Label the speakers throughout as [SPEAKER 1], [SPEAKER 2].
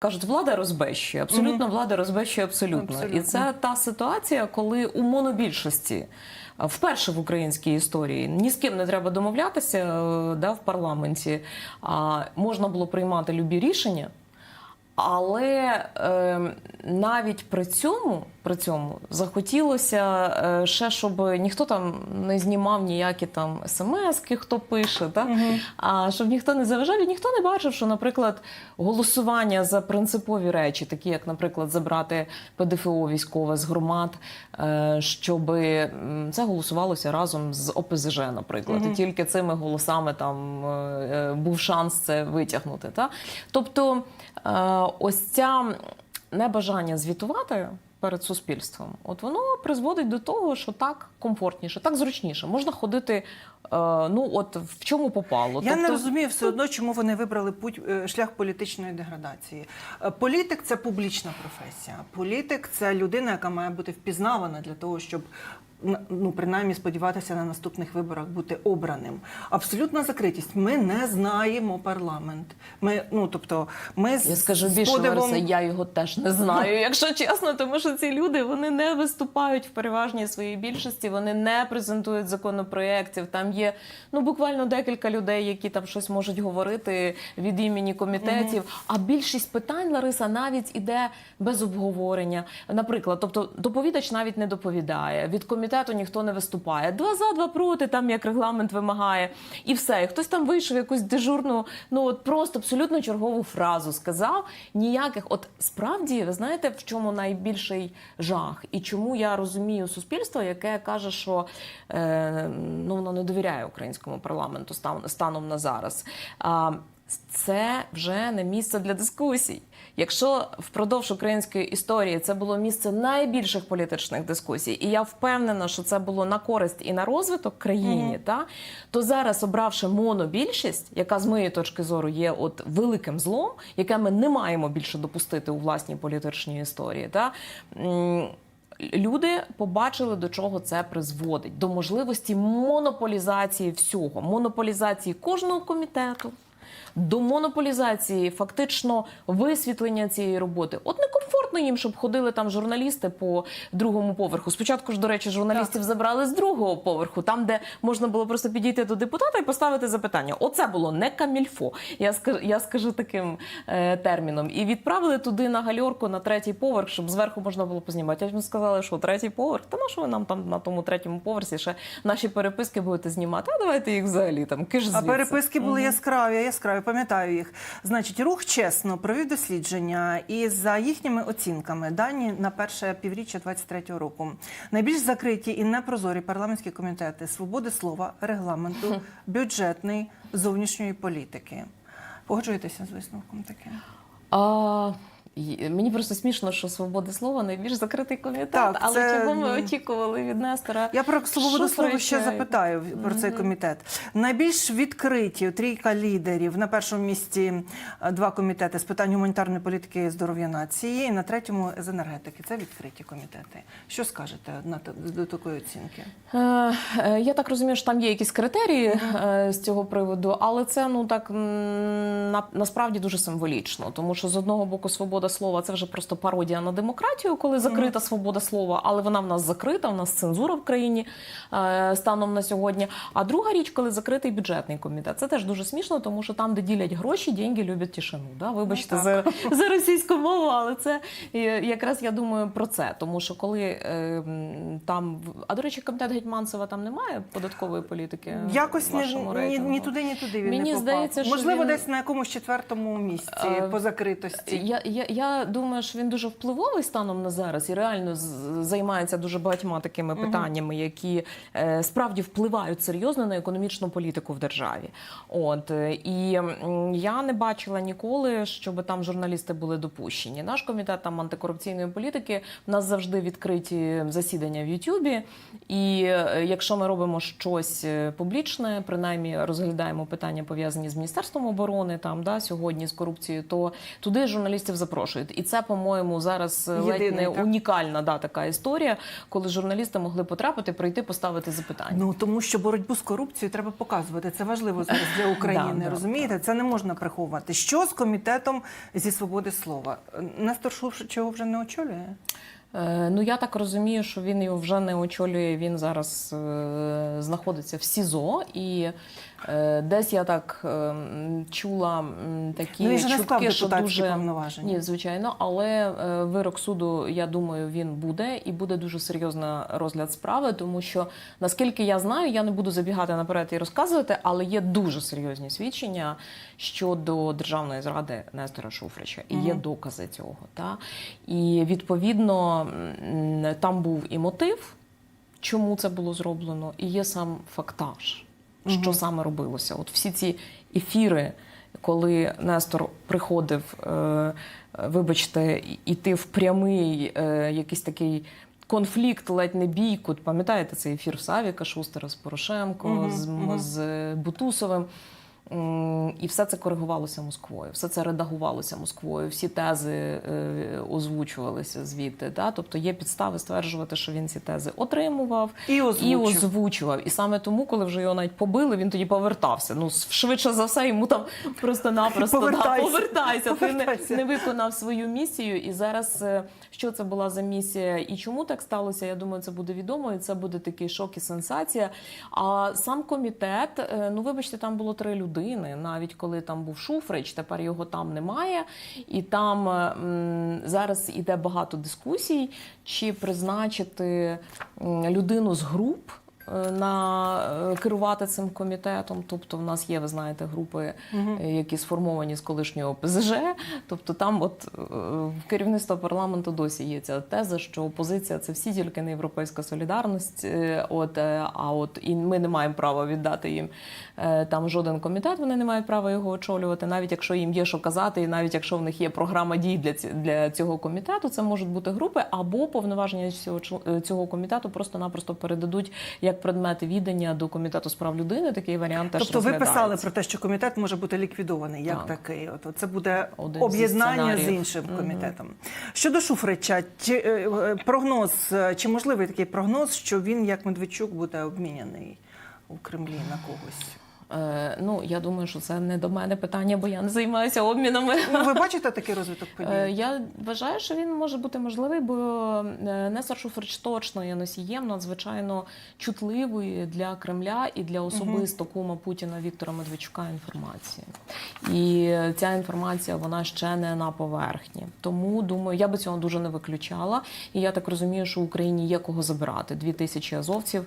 [SPEAKER 1] Кажуть, влада розбещує. Абсолютно влада розбещує абсолютно.
[SPEAKER 2] Абсолютно.
[SPEAKER 1] І це та ситуація, коли у монобільшості вперше в українській історії ні з ким не треба домовлятися е, да, в парламенті. А можна було приймати любі рішення. Але е, навіть при цьому, при цьому захотілося е, ще, щоб ніхто там не знімав ніякі там смски, хто пише, так? а щоб ніхто не заважав і ніхто не бачив, що, наприклад, голосування за принципові речі, такі як, наприклад, забрати ПДФО військове з громад, е, щоб це голосувалося разом з ОПЗЖ, наприклад, і тільки цими голосами там е, е, був шанс це витягнути. Та? Тобто, ось ця небажання звітувати. Перед суспільством, от воно призводить до того, що так комфортніше, так зручніше. Можна ходити, е, ну от в чому попало.
[SPEAKER 2] Я не
[SPEAKER 1] Тобто,
[SPEAKER 2] розумію все одно, чому вони вибрали путь е, шлях політичної деградації. Е, Політик це публічна професія. Політик це людина, яка має бути впізнавана для того, щоб ну принаймні сподіватися на наступних виборах бути обраним. Абсолютна закритість. Ми не знаємо парламент. Ми ну тобто, ми з
[SPEAKER 1] Я скажу більше
[SPEAKER 2] подивом-
[SPEAKER 1] Лариса, я його теж не знаю, якщо чесно, тому що ці люди вони не виступають в переважній своїй більшості, вони не презентують законопроєктів. Там є ну буквально декілька людей, які там щось можуть говорити від імені комітетів. А більшість питань Лариса навіть іде без обговорення. Наприклад, тобто доповідач навіть не доповідає. Від комітету ніхто не виступає. Два за, два проти, там як регламент вимагає, і все. І хтось там вийшов якусь дежурну, ну от просто абсолютно чергову фразу сказав. Ніяких, от справді, ви знаєте, в чому найбільший жах, і чому я розумію суспільство, яке каже, що е, ну воно не довіряє українському парламенту станом на зараз. Це вже не місце для дискусій. Якщо впродовж української історії це було місце найбільших політичних дискусій, і я впевнена, що це було на користь і на розвиток країні, та то зараз, обравши монобільшість, яка з моєї точки зору є от великим злом, яке ми не маємо більше допустити у власній політичній історії, та Люди побачили, до чого це призводить: до можливості монополізації всього, монополізації кожного комітету, до монополізації фактично висвітлення цієї роботи. От некомфортно їм, щоб ходили там журналісти по другому поверху. Спочатку ж, до речі, журналістів забрали з другого поверху, там, де можна було просто підійти до депутата і поставити запитання. Оце було не камільфо. Я скажу, я скажу таким е, терміном. І відправили туди на гальорку на третій поверх, щоб зверху можна було познімати. Ж їм сказали, що третій поверх, та на що ви нам там на тому третьому поверсі ще наші переписки будете знімати? А давайте їх взагалі там киш
[SPEAKER 2] А переписки були яскраві, яскраві, пам'ятаю їх. Значить, рух чесно провів дослідження, і за їхніми оцінками дані на перше півріччя 23-го року найбільш закриті і непрозорі парламентські комітети свободи слова, регламенту, бюджетної, зовнішньої політики. Погоджуєтеся з висновком таким?
[SPEAKER 1] Й- мені просто смішно, що свобода слова найбільш закритий комітет,
[SPEAKER 2] Так,
[SPEAKER 1] але
[SPEAKER 2] це,
[SPEAKER 1] чого ми очікували від Нестора?
[SPEAKER 2] Я про свободу слова ще запитаю про цей комітет. Найбільш відкриті трійка лідерів на першому місці е, два комітети з питань гуманітарної політики і здоров'я нації, і на третьому з енергетики. Це відкриті комітети. Що скажете на до такої оцінки?
[SPEAKER 1] Е, е, Я так розумію, що там є якісь критерії е, з цього приводу, але це ну так на, насправді дуже символічно, тому що з одного боку свобода слова це вже просто пародія на демократію, коли закрита свобода слова, але вона в нас закрита, в нас цензура в країні е, станом на сьогодні. А друга річ, коли закритий бюджетний комітет, це теж дуже смішно, тому що там, де ділять гроші, деньги люблять тишину. Да? Вибачте
[SPEAKER 2] Ну,
[SPEAKER 1] за, за російську мову, але це е, якраз я думаю про це, тому що коли е, там а до речі, комітет Гетьманцева там немає податкової політики.
[SPEAKER 2] Якось не, ні, ні туди, ні туди він
[SPEAKER 1] Мені
[SPEAKER 2] не попав.
[SPEAKER 1] здається, що
[SPEAKER 2] можливо,
[SPEAKER 1] він-
[SPEAKER 2] десь на якомусь четвертому місці
[SPEAKER 1] Е,
[SPEAKER 2] по закритості.
[SPEAKER 1] Я, я, я думаю, що він дуже впливовий станом на зараз і реально займається дуже багатьма такими питаннями, які е, справді впливають серйозно на економічну політику в державі. От е, і я не бачила ніколи, щоб там журналісти були допущені. Наш комітет там антикорупційної політики в нас завжди відкриті засідання в Ютубі. І е, якщо ми робимо щось публічне, принаймні розглядаємо питання пов'язані з міністерством оборони, там да сьогодні з корупцією, то туди журналістів запрошують. Запрошують. І це, по-моєму, зараз е, ледь не
[SPEAKER 2] так?
[SPEAKER 1] унікальна да, така історія, коли журналісти могли потрапити, прийти, поставити запитання.
[SPEAKER 2] Ну тому що боротьбу з корупцією треба показувати. Це важливо зараз для України.
[SPEAKER 1] Да, да,
[SPEAKER 2] розумієте? Це не можна приховувати. Що з комітетом зі свободи слова? Нестор Шуфрич його вже не очолює.
[SPEAKER 1] Е, Ну я так розумію, що він його вже не очолює. Він зараз е, знаходиться в СІЗО, і десь я так е, чула такі
[SPEAKER 2] Ну,
[SPEAKER 1] чутки, що дуже
[SPEAKER 2] повноваження.
[SPEAKER 1] ні, звичайно, але е, вирок суду, я думаю, він буде і буде дуже серйозний розгляд справи, тому що наскільки я знаю, я не буду забігати наперед і розказувати, але є дуже серйозні свідчення щодо державної зради Нестора Шуфрича, і є докази цього. Та? І відповідно там був і мотив, чому це було зроблено, і є сам фактаж, що
[SPEAKER 2] угу.
[SPEAKER 1] саме робилося. От всі ці ефіри, коли Нестор приходив, е, вибачте, іти в прямий е, якийсь такий. Конфлікт, ледь не бійку. Пам'ятаєте цей ефір Савіка Шустера з Порошенко,
[SPEAKER 2] Мгм,
[SPEAKER 1] з,
[SPEAKER 2] мгм.
[SPEAKER 1] з Бутусовим. І все це коригувалося Москвою, все це редагувалося Москвою, всі тези е, озвучувалися звідти. Да? Тобто є підстави стверджувати, що він ці тези отримував
[SPEAKER 2] І
[SPEAKER 1] і озвучував. І саме тому, коли вже його навіть побили, він тоді повертався. Ну швидше за все, йому там просто-напросто да,
[SPEAKER 2] Повертайся.
[SPEAKER 1] повертайся. Ти не, не виконав свою місію. І зараз е, що це була за місія і чому так сталося? Я думаю, це буде відомо, і це буде такий шок і сенсація. А сам комітет, е, ну вибачте, там було три людини. Навіть коли там був Шуфрич, тепер його там немає. І там е, м, зараз іде багато дискусій, чи призначити людину з груп. Е, На е, керувати цим комітетом, тобто в нас є, ви знаєте, групи, е, які сформовані з колишнього ОПЗЖ. Тобто там, от в керівництва парламенту досі є ця теза, що опозиція це всі тільки не європейська солідарність. От а от і ми не маємо права віддати їм там жоден комітет. Вони не мають права його очолювати, навіть якщо їм є що казати, і навіть якщо в них є програма дій для для цього комітету, це можуть бути групи або повноваження цього цього комітету просто-напросто передадуть як предмети відання до комітету з прав людини. Такий варіант теж
[SPEAKER 2] Тобто ви писали про те, що комітет може бути ліквідований як
[SPEAKER 1] Так.
[SPEAKER 2] такий. От це буде об'єднання з іншим комітетом. Щодо Шуфрича, чи е, е, прогноз, е, чи можливий такий прогноз, що він як Медведчук буде обміняний у Кремлі на когось?
[SPEAKER 1] Е, ну я думаю, що це не до мене питання, бо я не займаюся обмінами.
[SPEAKER 2] Ну, ви бачите такий розвиток
[SPEAKER 1] Е,
[SPEAKER 2] подій?
[SPEAKER 1] Я вважаю, що він може бути можливий, бо е, Нестор Шуфрич точно є носієм надзвичайно чутливої для Кремля і для особисто кума Путіна Віктора Медведчука інформації. І ця інформація вона ще не на поверхні. Тому думаю, я би цього дуже не виключала. І я так розумію, що в Україні є кого забирати. Дві тисячі азовців е,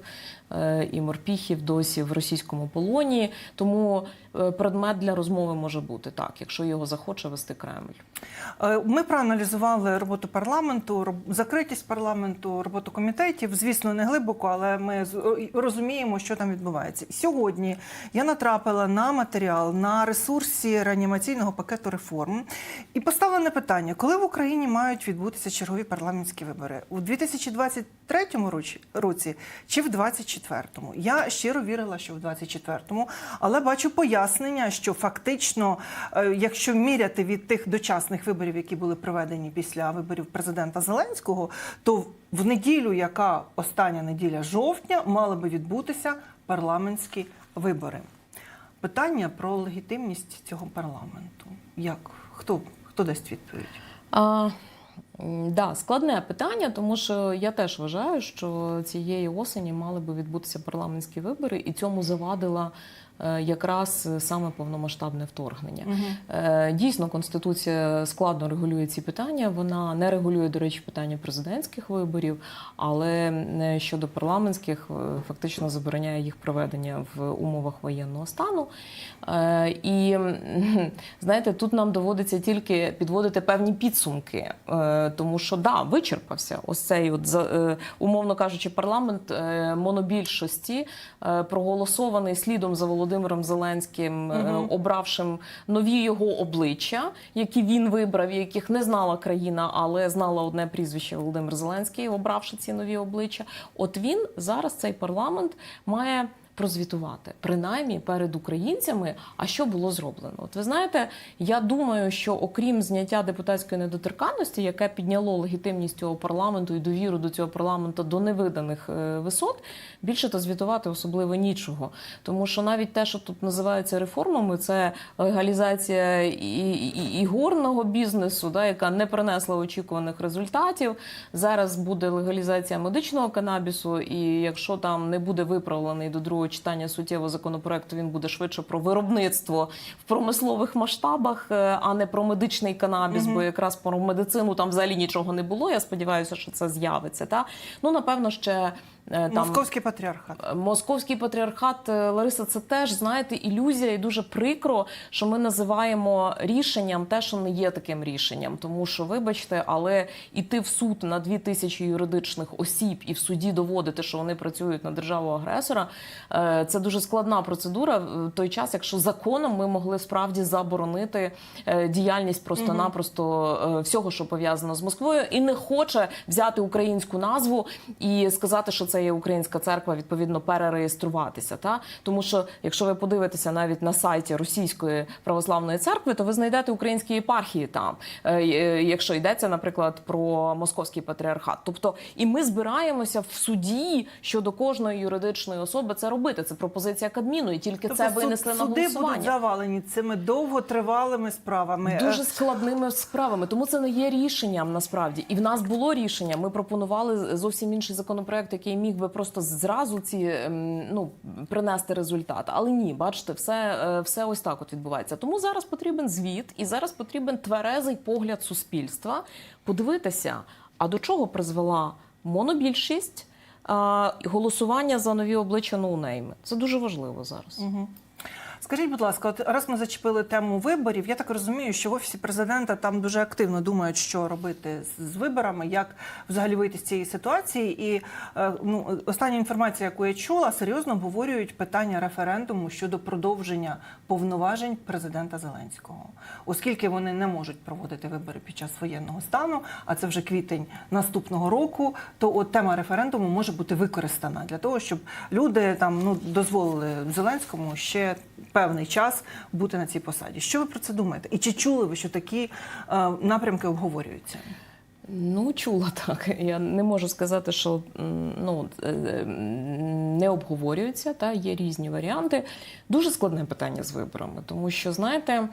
[SPEAKER 1] і морпіхів досі в російському полоні. Тому е, предмет для розмови може бути так, якщо його захоче вести Кремль.
[SPEAKER 2] Е, Ми проаналізували роботу парламенту, закритість парламенту, роботу комітетів. Звісно, не глибоко, але ми розуміємо, що там відбувається. Сьогодні я натрапила на матеріал на ресурсі реанімаційного пакету реформ і поставлене питання: коли в Україні мають відбутися чергові парламентські вибори у 2023 році, році чи в 2024? Я щиро вірила, що в 2024, але бачу пояснення, що фактично, е, якщо міряти від тих дочасних виборів, які були проведені після виборів президента Зеленського, то в неділю, яка остання неділя жовтня, мали би відбутися парламентські вибори. Питання про легітимність цього парламенту. Як хто, хто дасть відповідь?
[SPEAKER 1] А, да, складне питання, тому що я теж вважаю, що цієї осені мали би відбутися парламентські вибори, і цьому завадила якраз саме повномасштабне вторгнення. Е, Дійсно, конституція складно регулює ці питання. Вона не регулює, до речі, питання президентських виборів, але е, щодо парламентських е, фактично забороняє їх проведення в умовах воєнного стану. Е, І знаєте, тут нам доводиться тільки підводити певні підсумки, е, тому що да, вичерпався ось цей, от е, умовно кажучи, парламент е, монобільшості, е, проголосований слідом за Володимиром Зеленським,
[SPEAKER 2] угу.
[SPEAKER 1] Обравшим нові його обличчя, які він вибрав, яких не знала країна, але знала одне прізвище Володимир Зеленський, обравши ці нові обличчя. От він зараз цей парламент має прозвітувати, принаймні перед українцями, а що було зроблено. От ви знаєте, я думаю, що окрім зняття депутатської недоторканності, яке підняло легітимність цього парламенту і довіру до цього парламенту до невиданих е, висот, більше то звітувати особливо нічого. Тому що навіть те, що тут називається реформами, це легалізація і, і, і горного бізнесу, да, яка не принесла очікуваних результатів. Зараз буде легалізація медичного канабісу, і якщо там не буде виправлений до другого читання суттєво законопроекту, він буде швидше про виробництво в промислових масштабах, е, а не про медичний канабіс, бо якраз про медицину там взагалі нічого не було. Я сподіваюся, що це з'явиться. Та ну напевно ще. Е, Там
[SPEAKER 2] Московський патріархат.
[SPEAKER 1] Московський патріархат е, Лариса, це теж знаєте ілюзія, і дуже прикро, що ми називаємо рішенням те, що не є таким рішенням. Тому що, вибачте, але іти в суд на дві тисячі юридичних осіб і в суді доводити, що вони працюють на державу агресора, е, це дуже складна процедура. В той час, якщо законом ми могли справді заборонити е, діяльність просто-напросто е, всього, що пов'язано з Москвою, і не хоче взяти українську назву і сказати, що це є українська церква, відповідно перереєструватися. Та тому, що якщо ви подивитеся навіть на сайті Російської православної церкви, то ви знайдете українські єпархії там, е, е, якщо йдеться, наприклад, про московський патріархат. Тобто, і ми збираємося в суді щодо кожної юридичної особи це робити. Це пропозиція Кабміну, і тільки це
[SPEAKER 2] Тобто суд-
[SPEAKER 1] винесли на
[SPEAKER 2] суди будуть завалені цими довготривалими справами.
[SPEAKER 1] Дуже
[SPEAKER 2] Е,
[SPEAKER 1] складними справами, тому це не є рішенням насправді. І в нас було рішення. Ми пропонували зовсім інший законопроект, який міг би просто зразу ці ем, ну принести результат. Але ні, бачите, все, е, все ось так от відбувається. Тому зараз потрібен звіт, і зараз потрібен тверезий погляд суспільства. Подивитися, а до чого призвела монобільшість. Голосування за нові обличчя ноунейми. Це дуже важливо зараз.
[SPEAKER 2] Скажіть, будь ласка, от раз ми зачепили тему виборів, я так розумію, що в офісі президента там дуже активно думають, що робити з- виборами, як взагалі вийти з цієї ситуації. І е, ну, остання інформація, яку я чула, серйозно обговорюють питання референдуму щодо продовження повноважень президента Зеленського, оскільки вони не можуть проводити вибори під час воєнного стану, а це вже квітень наступного року. То от тема референдуму може бути використана для того, щоб люди там ну дозволили Зеленському ще певний час бути на цій посаді. Що ви про це думаєте? І чи чули ви, що такі е, напрямки обговорюються?
[SPEAKER 1] Ну, чула так. Я не можу сказати, що ну, е, е, не обговорюються, та є різні варіанти. Дуже складне питання з виборами, тому що, знаєте,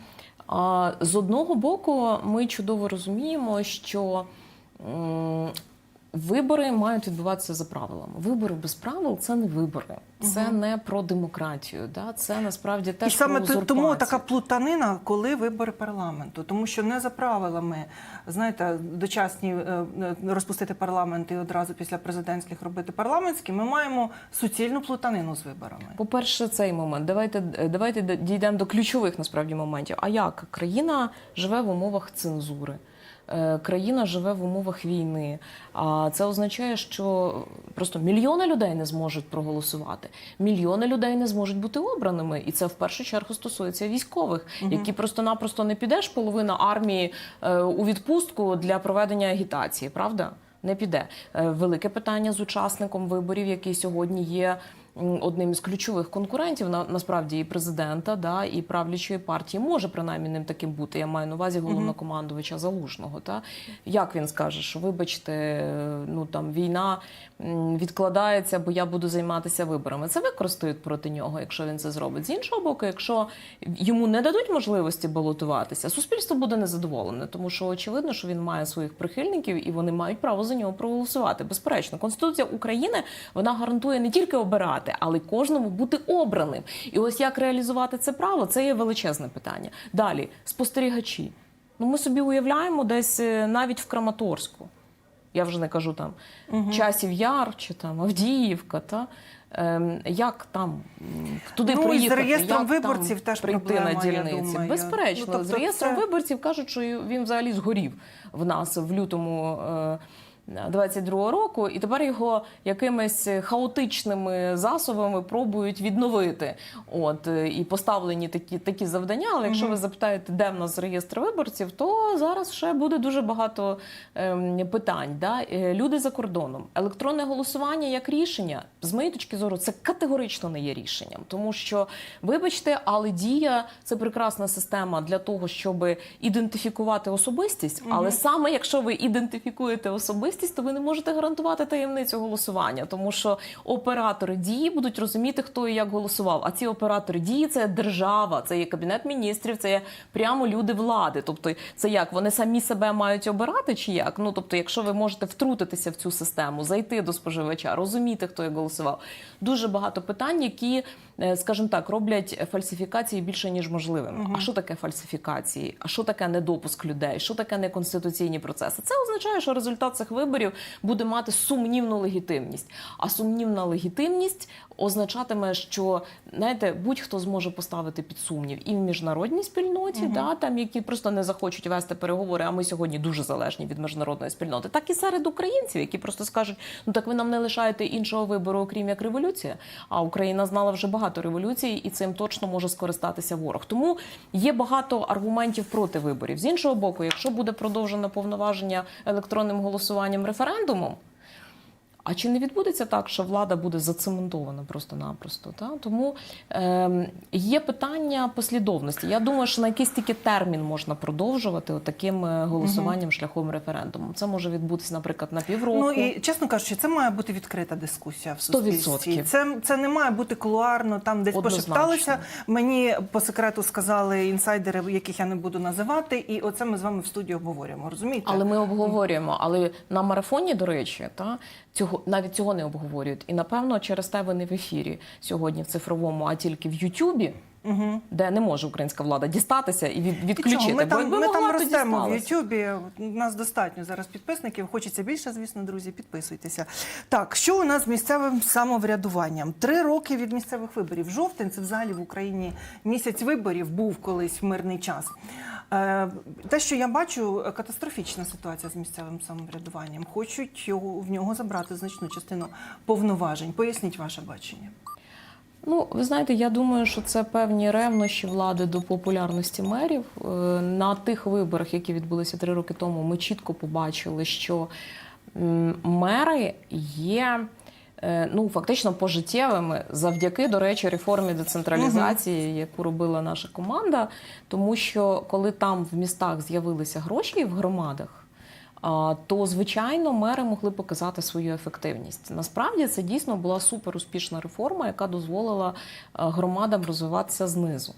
[SPEAKER 1] з одного боку, ми чудово розуміємо, що вибори мають відбуватися за правилами. Вибори без правил це не вибори, це не про демократію. Да? Це насправді теж
[SPEAKER 2] і саме
[SPEAKER 1] про
[SPEAKER 2] т- тому така плутанина, коли вибори парламенту, тому що не за правилами, знаєте, дочасні е, е, розпустити парламент і одразу після президентських робити парламентські. Ми маємо суцільну плутанину з виборами.
[SPEAKER 1] По-перше, цей момент. Давайте давайте дійдемо до ключових насправді моментів. А як країна живе в умовах цензури? Е, Країна живе в умовах війни. А це означає, що просто мільйони людей не зможуть проголосувати. Мільйони людей не зможуть бути обраними, і це в першу чергу стосується військових, які просто-напросто не підеш половина армії е, у відпустку для проведення агітації, правда? Не піде. Е, Велике питання з учасником виборів, який сьогодні є одним із ключових конкурентів на насправді і президента, да і правлячої партії може принаймні ним таким бути. Я маю на увазі головнокомандувача Залужного. Та як він скаже, що вибачте, ну там війна відкладається, бо я буду займатися виборами. Це використають проти нього, якщо він це зробить. З іншого боку, якщо йому не дадуть можливості балотуватися, суспільство буде незадоволене, тому що очевидно, що він має своїх прихильників і вони мають право за нього проголосувати. Безперечно, конституція України вона гарантує не тільки обирати, але кожному бути обраним. І ось як реалізувати це право, це є величезне питання. Далі спостерігачі. Ну ми собі уявляємо десь е, навіть в Краматорську. Я вже не кажу там часів яр чи там Авдіївка, та ем, як там туди
[SPEAKER 2] Ну, і з реєстром
[SPEAKER 1] як
[SPEAKER 2] виборців
[SPEAKER 1] там
[SPEAKER 2] теж
[SPEAKER 1] прийти
[SPEAKER 2] проблема,
[SPEAKER 1] на дільниці.
[SPEAKER 2] думаю.
[SPEAKER 1] Безперечно,
[SPEAKER 2] Ну, тобто
[SPEAKER 1] з реєстром
[SPEAKER 2] це-
[SPEAKER 1] виборців кажуть, що він взагалі згорів в нас в лютому. Е, 22 року, і тепер його якимись хаотичними засобами пробують відновити. От е, і поставлені такі такі завдання. Але якщо ви запитаєте, де в нас реєстр виборців, то зараз ще буде дуже багато ем, питань. Да? Е, Люди за кордоном, електронне голосування як рішення, з моєї точки зору, це категорично не є рішенням, тому що, вибачте, але дія це прекрасна система для того, щоб ідентифікувати особистість. Але саме якщо ви ідентифікуєте особистість, то ви не можете гарантувати таємницю голосування, тому що оператори дії будуть розуміти, хто і як голосував. А ці оператори дії це держава, це є кабінет міністрів, це є прямо люди влади. Тобто, це як вони самі себе мають обирати, чи як? Ну тобто, якщо ви можете втрутитися в цю систему, зайти до споживача, розуміти, хто як голосував. Дуже багато питань, які, скажімо так, роблять фальсифікації більше ніж можливими. А що таке фальсифікації? А що таке недопуск людей? Що таке неконституційні процеси? Це означає, що результат цих виборів буде мати сумнівну легітимність. А сумнівна легітимність означатиме, що знаєте, будь-хто зможе поставити під сумнів і в міжнародній спільноті, да, там які просто не захочуть вести переговори. А ми сьогодні дуже залежні від міжнародної спільноти, так і серед українців, які просто скажуть: ну так ви нам не лишаєте іншого вибору, окрім як революція. А Україна знала вже багато революцій, і цим точно може скористатися ворог. Тому є багато аргументів проти виборів. З іншого боку, якщо буде продовжено повноваження електронним голосуванням референдумом. А чи не відбудеться так, що влада буде зацементована просто-напросто? Та? Тому ем, є питання послідовності. Я думаю, що на якийсь тільки термін можна продовжувати таким голосуванням шляхом референдуму. Це може відбутися, наприклад, на півроку.
[SPEAKER 2] Ну і чесно кажучи, це має бути відкрита дискусія в суспільстві. Це, це не має бути кулуарно, там десь
[SPEAKER 1] Однозначно.
[SPEAKER 2] пошепталися. Мені по секрету сказали інсайдери, яких я не буду називати, і оце ми з вами в студії обговорюємо. Розумієте?
[SPEAKER 1] Але ми обговорюємо. Але на марафоні, до речі, та цього навіть цього не обговорюють. І напевно через те ви не в ефірі сьогодні в цифровому, а тільки в Ютубі.
[SPEAKER 2] Угу.
[SPEAKER 1] Де не може українська влада дістатися і від, відключити.
[SPEAKER 2] ми
[SPEAKER 1] Бо
[SPEAKER 2] там, ми там ростемо в. Ютубі. У нас достатньо зараз підписників. Хочеться більше, звісно, друзі. Підписуйтеся. Так, що у нас з місцевим самоврядуванням? Три роки від місцевих виборів. Жовтень це взагалі в Україні місяць виборів був колись в мирний час. Е, Те, що я бачу, катастрофічна ситуація з місцевим самоврядуванням. Хочуть його в нього забрати значну частину повноважень. Поясніть ваше бачення.
[SPEAKER 1] Ну, ви знаєте, я думаю, що це певні ревнощі влади до популярності мерів. Е, На тих виборах, які відбулися три роки тому, ми чітко побачили, що мери є. е, Ну, фактично пожиттєвими завдяки, до речі, реформі децентралізації, яку робила наша команда. Тому що коли там в містах з'явилися гроші в громадах, то звичайно мери могли показати свою ефективність. Насправді це дійсно була суперуспішна реформа, яка дозволила е, громадам розвиватися знизу.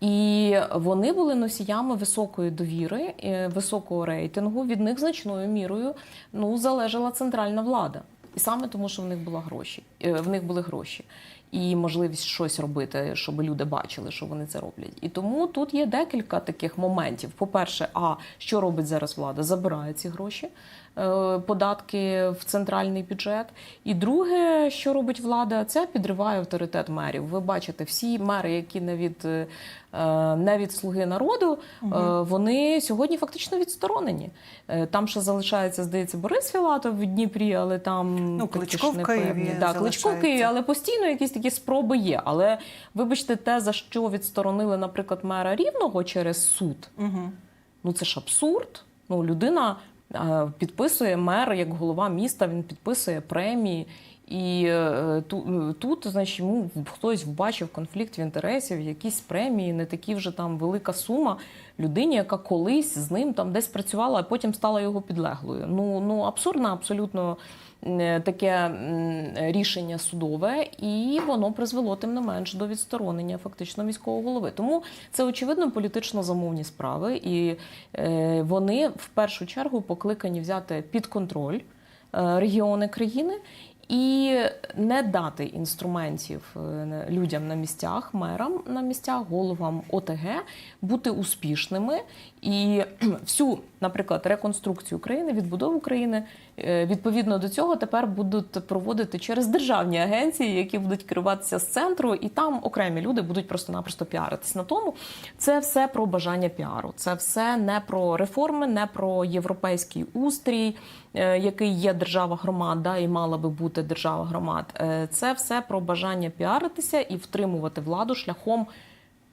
[SPEAKER 1] І вони були носіями високої довіри, е, високого рейтингу. Від них значною мірою ну залежала центральна влада, і саме тому, що в них була гроші, е, в них були гроші і можливість щось робити, щоб люди бачили, що вони це роблять. І тому тут є декілька таких моментів. По-перше, а що робить зараз влада? Забирає ці гроші, податки в центральний бюджет. І друге, що робить влада, це підриває авторитет мерів. Ви бачите, всі мери, які не від, е, не від слуги народу, е, вони сьогодні фактично відсторонені. Е, Там ще залишається, здається, Борис Філатов в Дніпрі, але там
[SPEAKER 2] Ну, Кличко в Києві.
[SPEAKER 1] Да, Кличко в Києві, але постійно якісь такі спроби є. Але вибачте, те, за що відсторонили, наприклад, мера рівного через суд.
[SPEAKER 2] Угу.
[SPEAKER 1] Ну це ж абсурд. Ну, людина е, підписує мер як голова міста, він підписує премії. І е, е, тут, значить, йому хтось вбачив конфлікт в інтересів, якісь премії, не такі вже там велика сума людині, яка колись з ним там десь працювала, а потім стала його підлеглою. Ну, ну абсурдна абсолютно таке рішення судове, і воно призвело тим не менш до відсторонення фактично міського голови. Тому це очевидно політично замовні справи, і е, вони в першу чергу покликані взяти під контроль е, регіони країни. і не дати інструментів е, людям на місцях, мерам на місцях, головам ОТГ бути успішними і всю, наприклад, реконструкцію України, відбудову України е, відповідно до цього тепер будуть проводити через державні агенції, які будуть керуватися з центру, і там окремі люди будуть просто-напросто піаритись на тому. Це все про бажання піару. Це все не про реформи, не про європейський устрій, е, який є держава громад, да, і мала би бути держава громад. Е, Це все про бажання піаритися і втримувати владу шляхом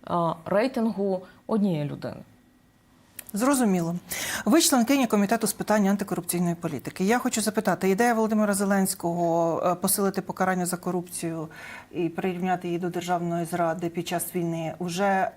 [SPEAKER 1] е, рейтингу однієї людини.
[SPEAKER 2] Зрозуміло. Ви членкиня комітету з питань антикорупційної політики. Я хочу запитати, ідея Володимира Зеленського е, посилити покарання за корупцію і прирівняти її до державної зради під час війни вже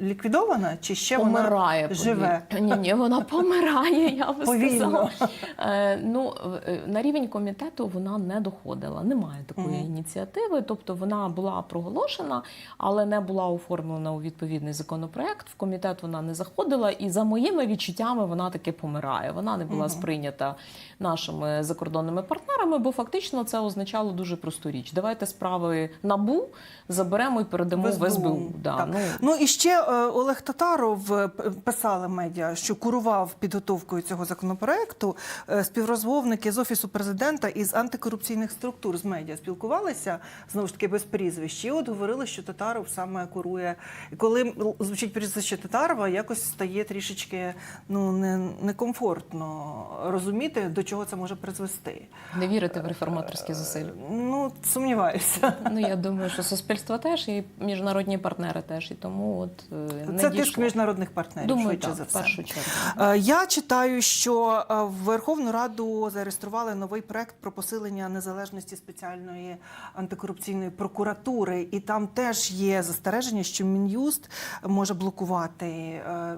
[SPEAKER 2] ліквідована чи ще
[SPEAKER 1] помирає
[SPEAKER 2] вона живе?
[SPEAKER 1] Ні, ні, вона помирає. Я би
[SPEAKER 2] Повільно.
[SPEAKER 1] сказала. Е, ну е, на рівень комітету вона не доходила. Немає такої
[SPEAKER 2] Мгм.
[SPEAKER 1] ініціативи. Тобто вона була проголошена, але не була оформлена у відповідний законопроект. В комітет вона не заходила, і за моїми відчуттями вона таки помирає. Вона не була
[SPEAKER 2] Мгм.
[SPEAKER 1] сприйнята нашими закордонними партнерами, бо фактично це означало дуже просту річ. Давайте справи набу заберемо і передамо
[SPEAKER 2] В. СБУ.
[SPEAKER 1] Да,
[SPEAKER 2] Так.
[SPEAKER 1] ну,
[SPEAKER 2] Ну і ще е, Олег Татаров е, писали медіа, що курував підготовкою цього законопроекту. Е, Співрозмовники з офісу президента із антикорупційних структур з медіа спілкувалися знову ж таки без прізвищ. І от говорили, що Татаров саме курує. І коли звучить прізвище Татарова, якось стає трішечки ну не некомфортно розуміти, до чого це може призвести.
[SPEAKER 1] Не вірити в реформаторські зусилля.
[SPEAKER 2] Ну сумніваюся.
[SPEAKER 1] Ну я думаю, що суспільство теж і міжнародні партнери теж. І тому от не
[SPEAKER 2] Це тиск міжнародних партнерів.
[SPEAKER 1] Думаю, так,
[SPEAKER 2] за все.
[SPEAKER 1] першу чергу.
[SPEAKER 2] Е, Я читаю, що е, в Верховну Раду зареєстрували новий проект про посилення незалежності спеціальної антикорупційної прокуратури, і там теж є застереження, що мін'юст може блокувати е,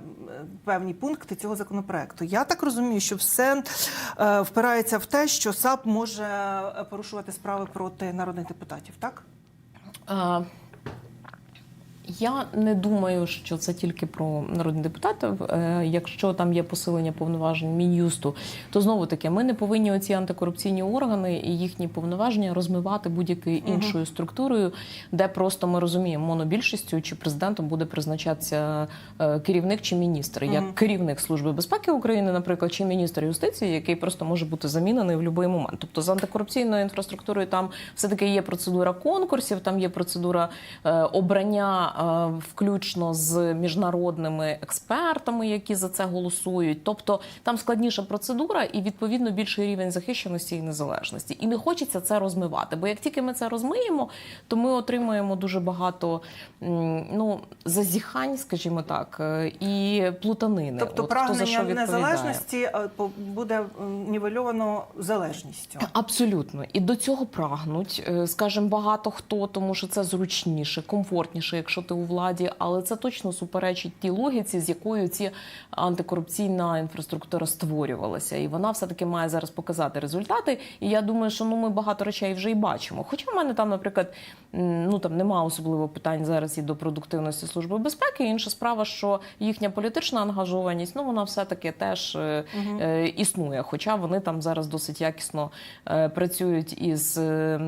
[SPEAKER 2] певні пункти цього законопроекту. Я так розумію, що все впирається в те, що САП може порушувати справи проти народних депутатів. Так
[SPEAKER 1] А, Я не думаю, що це тільки про народних депутатів. Е, Якщо там є посилення повноважень мін'юсту, то знову таки ми не повинні оці антикорупційні органи і їхні повноваження розмивати будь-якою іншою структурою, де просто ми розуміємо монобільшістю чи президентом буде призначатися е, керівник чи міністр, як керівник служби безпеки України, наприклад, чи міністр юстиції, який просто може бути замінений в будь-який момент. Тобто з антикорупційною інфраструктурою там все таки є процедура конкурсів, там є процедура е, обрання, включно з міжнародними експертами, які за це голосують. Тобто там складніша процедура і відповідно більший рівень захищеності і незалежності. І не хочеться це розмивати. Бо як тільки ми це розмиємо, то ми отримуємо дуже багато ну зазіхань, скажімо так, е, і плутанини.
[SPEAKER 2] тобто
[SPEAKER 1] От хто за що
[SPEAKER 2] прагнення незалежності е, буде нівельовано залежністю.
[SPEAKER 1] Абсолютно, і до цього прагнуть, е, скажімо, багато хто, тому що це зручніше, комфортніше, якщо ти у владі, але це точно суперечить тій логіці, з якою ці антикорупційна інфраструктура створювалася, і вона все таки має зараз показати результати. І я думаю, що ну ми багато речей вже і бачимо. Хоча в мене там, наприклад, ну там немає особливо питань зараз і до продуктивності служби безпеки. Інша справа, що їхня політична ангажованість, ну вона все таки теж е, е, існує. Хоча вони там зараз досить якісно е, працюють із е,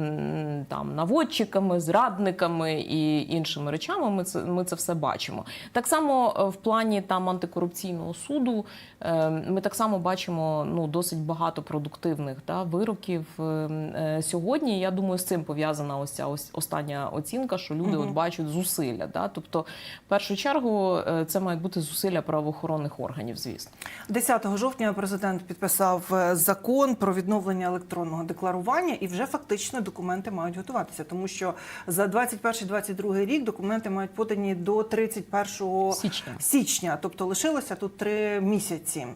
[SPEAKER 1] там наводчиками, зрадниками і іншими речами. Ми це ми це все бачимо. Так само е, в плані там антикорупційного суду е, ми так само бачимо ну досить багато продуктивних да, вироків е, е, сьогодні. Я думаю, з цим пов'язана ось ця ось остання оцінка, що люди
[SPEAKER 2] Мгм.
[SPEAKER 1] от бачать зусилля. Да? Тобто, в першу чергу, це мають бути зусилля правоохоронних органів, звісно.
[SPEAKER 2] 10 жовтня президент підписав закон про відновлення електронного декларування, і вже фактично документи мають готуватися, тому що за 21-22 рік документи мають подані до 31
[SPEAKER 1] Січня.
[SPEAKER 2] січня, тобто лишилося тут три місяці.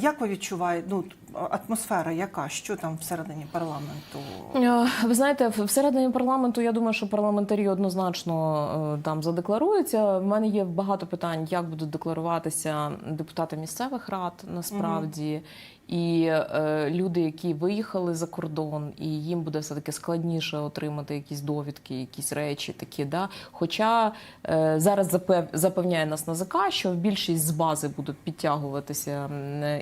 [SPEAKER 2] Як ви відчуваєте? Ну атмосфера, яка що там всередині парламенту?
[SPEAKER 1] Е, Ви знаєте, всередині парламенту я думаю, що парламентарі однозначно е, там задекларуються. В мене є багато питань, як будуть декларуватися депутати місцевих рад насправді. І е, люди, які виїхали за кордон, і їм буде все таки складніше отримати якісь довідки, якісь речі такі. Да? Хоча е, зараз запев- запевняє нас НАЗК, що в більшість з бази будуть підтягуватися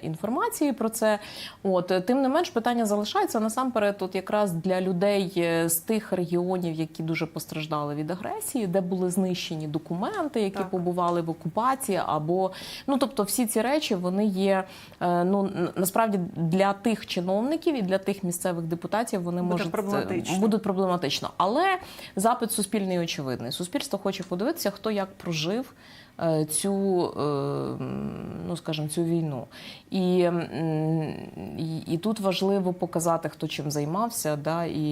[SPEAKER 1] інформації про це. От тим не менш, питання залишається насамперед, тут якраз для людей е, з тих регіонів, які дуже постраждали від агресії, де були знищені документи, які
[SPEAKER 2] Так.
[SPEAKER 1] побували в окупації, або ну тобто всі ці речі вони є е, ну н- насправді для тих чиновників і для тих місцевих депутатів вони
[SPEAKER 2] Буде
[SPEAKER 1] можуть
[SPEAKER 2] проблематично.
[SPEAKER 1] е, будуть проблематично. Але запит суспільний очевидний. Суспільство хоче подивитися, хто як прожив. Е, Цю, е, ну скажімо, цю війну, і, і, і тут важливо показати, хто чим займався, да, і,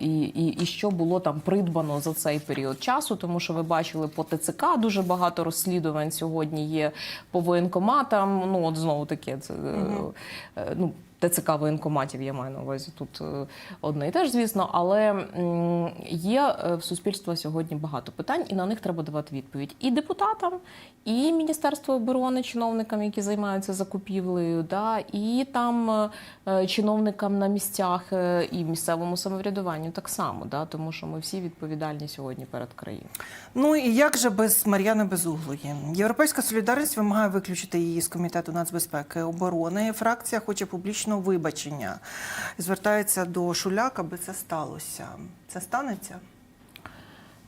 [SPEAKER 1] і, і, і що було там придбано за цей період часу. Тому що ви бачили по ТЦК дуже багато розслідувань сьогодні є по воєнкоматам. Ну от знову таки, це е, ну. ТЦК воєнкоматів я маю на увазі тут е, одне і теж, звісно, але є е, в суспільства сьогодні багато питань, і на них треба давати відповідь і депутатам, і Міністерству оборони, чиновникам, які займаються закупівлею, да, і там е, чиновникам на місцях і місцевому самоврядуванню так само, да, тому що ми всі відповідальні сьогодні перед країною.
[SPEAKER 2] Ну і як же без Мар'яни Безуглої? Європейська солідарність вимагає виключити її з комітету нацбезпеки оборони. Фракція хоче публічного вибачення. Звертається до Шуляк, аби це сталося. Це станеться?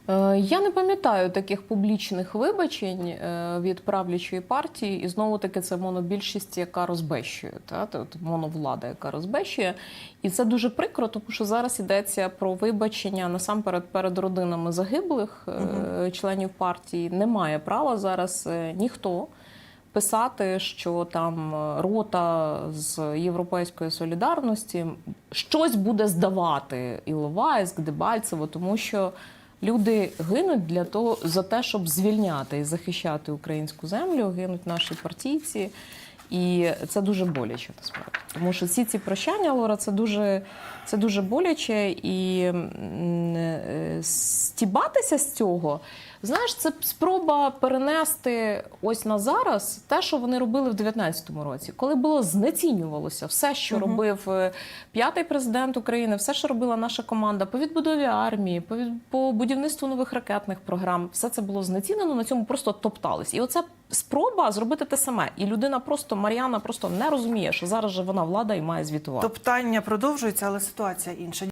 [SPEAKER 1] Е, Я не пам'ятаю таких публічних вибачень е, від правлячої партії, і знову таки це монобільшість, яка розбещує, та тобто моновлада, яка розбещує. І це дуже прикро, тому що зараз йдеться про вибачення насамперед перед родинами загиблих е, членів партії. Немає права зараз ніхто. Писати, що там е, рота з європейської солідарності щось буде здавати Іловайськ, Дебальцево, тому що люди гинуть для того за те, щоб звільняти і захищати українську землю, гинуть наші партійці. І це дуже боляче насправді. Тому що всі ці прощання, Лора, це дуже, це дуже боляче і е, стібатися з цього. Знаєш, це спроба перенести ось на зараз те, що вони робили в 19-му році, коли було знецінювалося все, що
[SPEAKER 2] Мгм.
[SPEAKER 1] робив е, п'ятий президент України, все, що робила наша команда по відбудові армії, по, від- по будівництву нових ракетних програм, все це було знецінено, на цьому просто топтались. І оце спроба зробити те саме. І людина просто Мар'яна просто не розуміє, що зараз же вона влада і має звітувати.
[SPEAKER 2] Топтання продовжується, але ситуація інша.